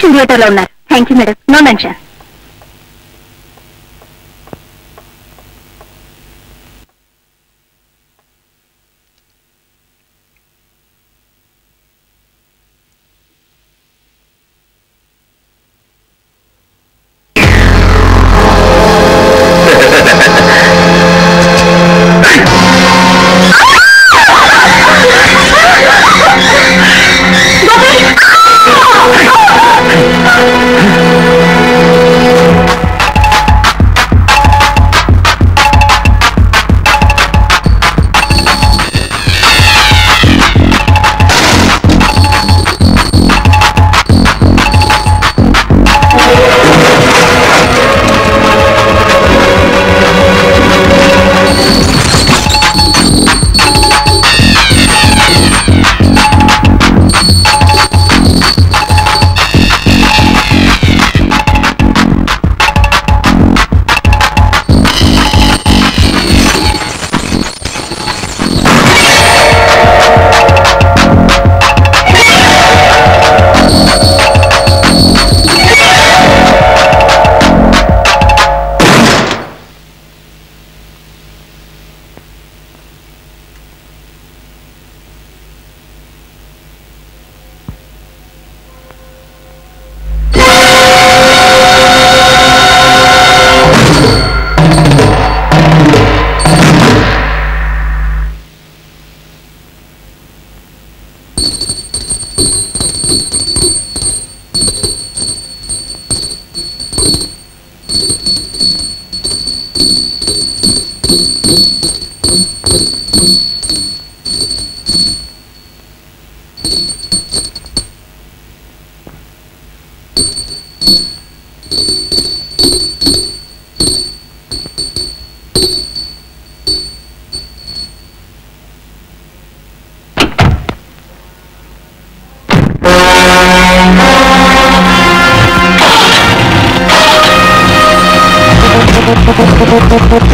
Operation థియేటర్లో ఉన్నారు. Thank you madam no mention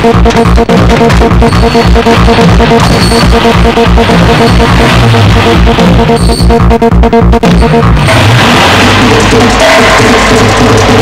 プレゼントプレゼントプレゼントプレゼントプレゼントプレゼン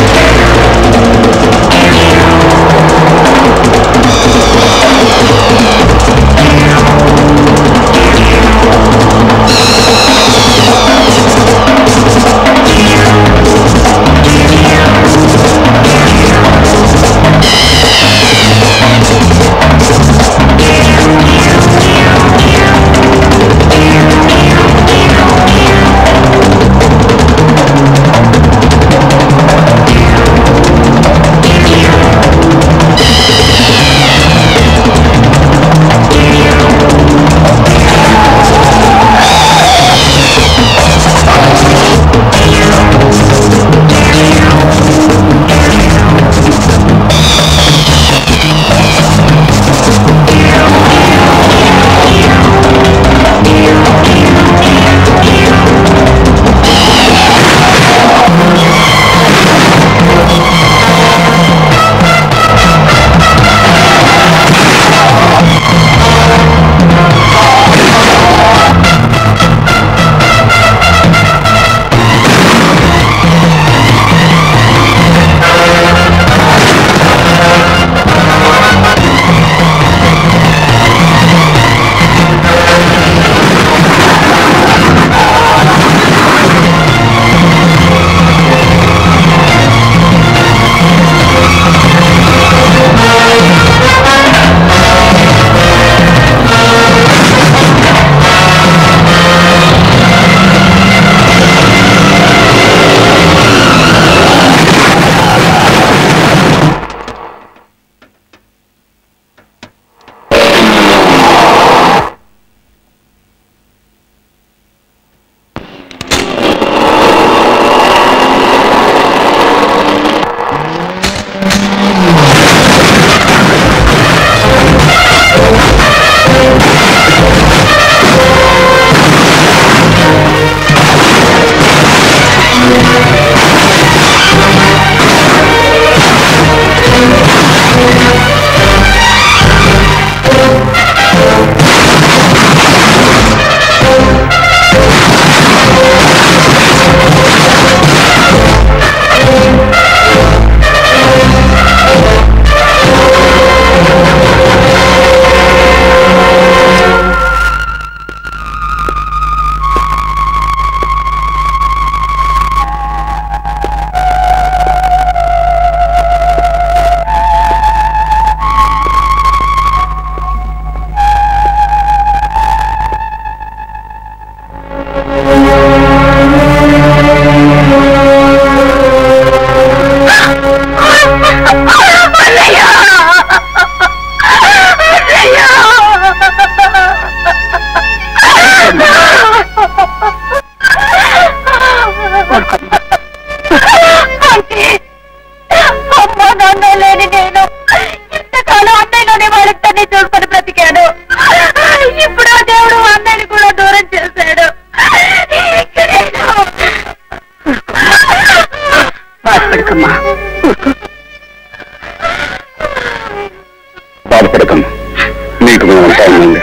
నీకు మేమంతా ఉండండి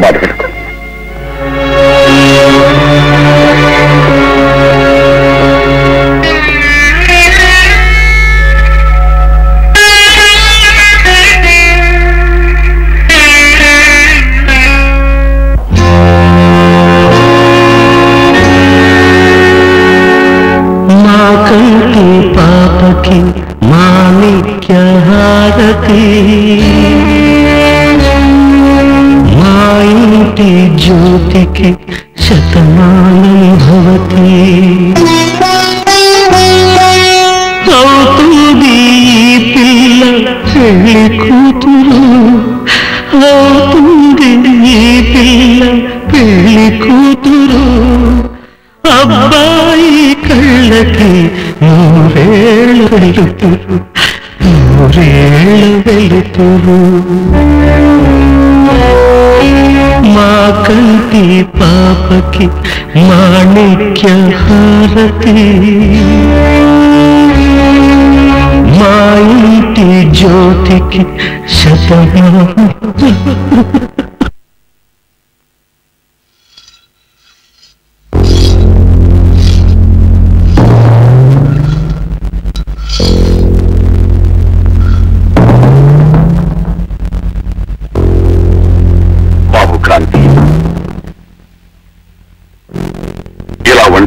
బాధపడకు మా కంటి పాపకి మాణిక్య హారతి జ్యోతికి శతమానం భవతి అవుతుంది పిల్ల పెళ్ళి కూతురు అవుతుంది పిల్ల పెళ్ళి కూతురు అబ్బాయి కళ్ళకి నూరేళ్ళు వెళుతురు నూరేళ్ళు వెళుతురు क्षमा करती पाप की माणिक्य हारती? माई ज्योति की शतमा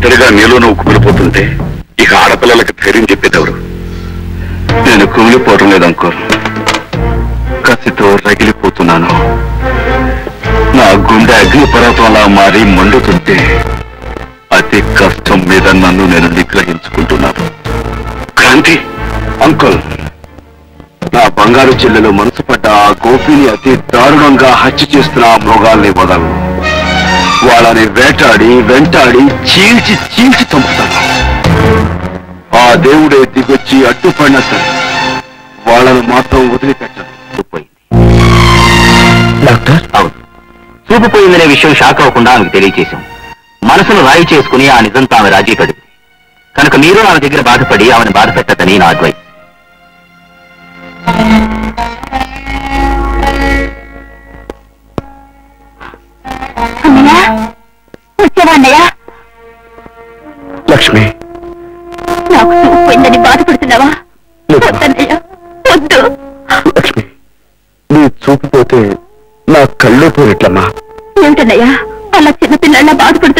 ఒంటరిగా నీలో నువ్వు కుమిలిపోతుంటే ఇక ఆడపిల్లలకి ధైర్యం చెప్పేదెవరు? నేను కుమిలిపోవటం లేదంకోర్ కసితో రగిలిపోతున్నాను. నా గుండె అగ్నిపర్వతంలా మారి మండుతుంటే అతి కష్టం మీద నన్ను నేను నిగ్రహించుకుంటున్నాను. క్రాంతి అంకుల్ నా బంగారు చెల్లెలు మనసు పడ్డ ఆ గోపిని అతి దారుణంగా హత్య చేస్తున్న ఆ మృగాల్ని వదలను. వాళ్ళని వేటాడి వెంటాడి చీల్చి చీల్చి చంపుతాను ఆ దేవుడే దిగొచ్చి అడ్డుపడినా సరే వాళ్ళను మాత్రం వదిలిపెట్టను పోయింది డాక్టర్? అవును. చూపు పోయిందనే విషయం షాక్ అవ్వకుండా ఆమెకు తెలియచేశాం. మనసును రాయి చేసుకుని ఆ నిజంతో ఆమె రాజీ పడింది కనుక మీరు ఆమె దగ్గర బాధపడి ఆమెను బాధ పెట్టదని నా అడ్వైస్. అన్నయ్య వచ్చావా అన్నయ్య లక్ష్మి. నాకు చూపు పోయిందని బాధపడుతున్నావా. వద్దన్నయ్య వద్దు. లక్ష్మి నీ చూపుపోతే నా కళ్ళు పోయిట్లమ్మా ఏమిటన్నయ్య అలా చిన్నపిల్లల్లా బాధపడుతున్నావేంటి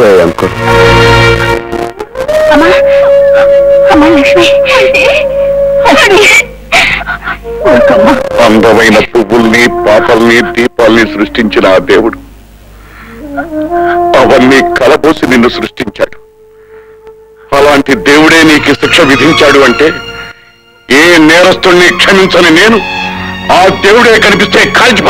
చెల్లికి కళ్ళు పోయాయి అంకుల్. అమ్మా అమ్మా లక్ష్మి. లక్ష్మి. ఊరుకోమ్మా. అందమైన పువ్వుల్ని పాపల్ని దీపాల్ని సృష్టించిన ఆ దేవుడు. అవన్నీ కలబోసి నిన్ను సృష్టించాడు. అలాంటి దేవుడే నీకు శిక్ష విధించాడు అంటే ఏ నేరస్తుల్ని క్షమించని నేను ఆ దేవుడే కనిపిస్తే కాల్చి